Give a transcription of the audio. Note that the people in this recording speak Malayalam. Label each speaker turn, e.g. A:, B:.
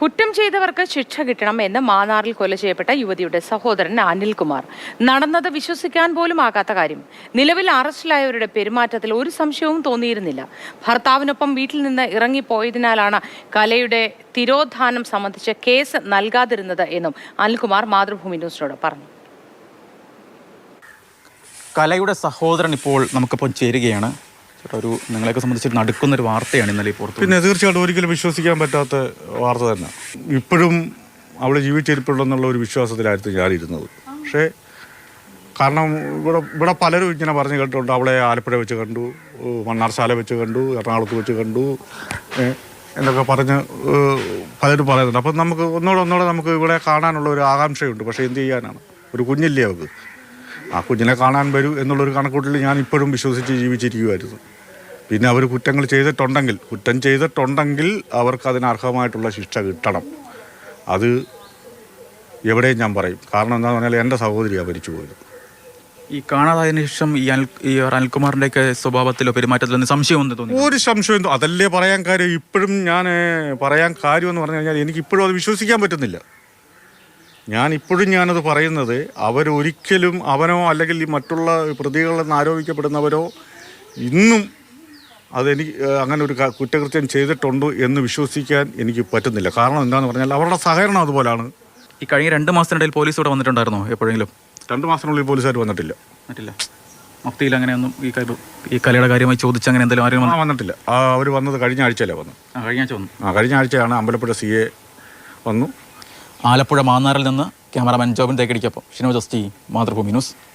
A: കുറ്റം ചെയ്തവർക്ക് ശിക്ഷ കിട്ടണം എന്ന് മാന്നാറിൽ കൊല ചെയ്യപ്പെട്ട യുവതിയുടെ സഹോദരൻ അനിൽകുമാർ. നടന്നത് വിശ്വസിക്കാൻ പോലും ആകാത്ത കാര്യം. നിലവിൽ അറസ്റ്റിലായവരുടെ പെരുമാറ്റത്തിൽ ഒരു സംശയവും തോന്നിയിരുന്നില്ല. ഭർത്താവിനൊപ്പം വീട്ടിൽ നിന്ന് ഇറങ്ങിപ്പോയതിനാലാണ് കലയുടെ തിരോധാനം സംബന്ധിച്ച കേസ് നൽകാതിരുന്നത് എന്നും അനിൽകുമാർ മാതൃഭൂമി ന്യൂസിനോട് പറഞ്ഞു.
B: കലയുടെ സഹോദരൻ ഇപ്പോൾ നമുക്കിപ്പോൾ ചേരുകയാണ്. ചേട്ടാ ഒരു നിങ്ങളെയൊക്കെ സംബന്ധിച്ച് നടക്കുന്നൊരു വാർത്തയാണ് ഇന്നലെ പുറത്ത്
C: പിന്നെ തീർച്ചയായിട്ടും ഒരിക്കലും വിശ്വസിക്കാൻ പറ്റാത്ത വാർത്ത തന്നെ. ഇപ്പോഴും അവിടെ ജീവിച്ചിരിപ്പുള്ളെന്നുള്ള ഒരു വിശ്വാസത്തിലായിരുന്നു ഞാനിരുന്നത്. പക്ഷേ കാരണം ഇവിടെ ഇവിടെ പലരും ഇങ്ങനെ പറഞ്ഞു കേട്ടിട്ടുണ്ട്. അവളെ ആലപ്പുഴ വെച്ച് കണ്ടു മണ്ണാർശാല വെച്ച് കണ്ടു എറണാകുളത്ത് വെച്ച് കണ്ടു എന്നൊക്കെ പറഞ്ഞ് പലരും പറയുന്നുണ്ട്. അപ്പം നമുക്ക് ഒന്നുകൂടെ ഒന്നുകൂടെ നമുക്ക് ഇവിടെ കാണാനുള്ള ഒരു ആകാംക്ഷയുണ്ട്. പക്ഷേ എന്ത് ചെയ്യാനാണ്? ഒരു കുഞ്ഞില്ലേ അവർക്ക് ആ കുഞ്ഞിനെ കാണാൻ വരൂ എന്നുള്ളൊരു കണക്കൂട്ടിൽ ഞാൻ ഇപ്പോഴും വിശ്വസിച്ച് ജീവിച്ചിരിക്കുമായിരുന്നു പിന്നെ അവർ കുറ്റങ്ങൾ ചെയ്തിട്ടുണ്ടെങ്കിൽ കുറ്റം ചെയ്തിട്ടുണ്ടെങ്കിൽ അവർക്ക് അതിന് അർഹമായിട്ടുള്ള ശിക്ഷ കിട്ടണം. അത് എവിടെയും ഞാൻ പറയും. കാരണം എന്താണെന്ന് പറഞ്ഞാൽ എന്റെ സഹോദരിയാണ് മരിച്ചു പോയത്.
B: ഈ കാണാതായതിനു ശേഷം ഈ അനിൽ ഈ അനിൽകുമാറിന്റെ ഒക്കെ സ്വഭാവത്തിലോ പെരുമാറ്റത്തിലോ ഒന്നും സംശയം ഒന്നും തോന്നി
C: ഒരു സംശയം അതല്ലേ പറയാൻ കാര്യം? ഇപ്പോഴും ഞാൻ പറയാൻ കാര്യം എന്ന് പറഞ്ഞു കഴിഞ്ഞാൽ എനിക്ക് ഇപ്പോഴും അത് വിശ്വസിക്കാൻ പറ്റുന്നില്ല. ഞാൻ ഇപ്പോഴും ഞാനത് പറയുന്നത് അവരൊരിക്കലും അവനോ അല്ലെങ്കിൽ മറ്റുള്ള പ്രതികളെന്ന് ആരോപിക്കപ്പെടുന്നവരോ ഇന്നും അതെനിക്ക് അങ്ങനെ ഒരു കുറ്റകൃത്യം ചെയ്തിട്ടുണ്ട് എന്ന് വിശ്വസിക്കാൻ എനിക്ക് പറ്റുന്നില്ല. കാരണം എന്താണെന്ന് പറഞ്ഞാൽ അവരുടെ സഹകരണം അതുപോലാണ്.
B: ഈ കഴിഞ്ഞ രണ്ട് മാസത്തിനിടയിൽ പോലീസ് ഇവിടെ വന്നിട്ടുണ്ടായിരുന്നോ എപ്പോഴെങ്കിലും?
C: രണ്ട് മാസത്തിനുള്ളിൽ പോലീസുകാർ വന്നിട്ടില്ല.
B: വന്നിട്ടില്ല. മഫ്തിയിൽ അങ്ങനെയൊന്നും ഈ കാര്യം ഈ കലയുടെ കാര്യമായി ചോദിച്ച് അങ്ങനെ എന്തെങ്കിലും ആരും
C: വന്നിട്ടില്ല. അവർ വന്നത് കഴിഞ്ഞ ആഴ്ചയല്ലേ വന്നു
B: ആ കഴിഞ്ഞ ആഴ്ച വന്നു.
C: ആ കഴിഞ്ഞ ആഴ്ചയാണ് അമ്പലപ്പുഴ സി എ വന്നു.
B: ആലപ്പുഴ മാന്നാറിൽ നിന്ന് ക്യാമറാമാൻ ജോബിൻ തേക്കടിക്കപ്പം. ഷിനോ ജസ്റ്റി മാതൃഭൂമി ന്യൂസ്.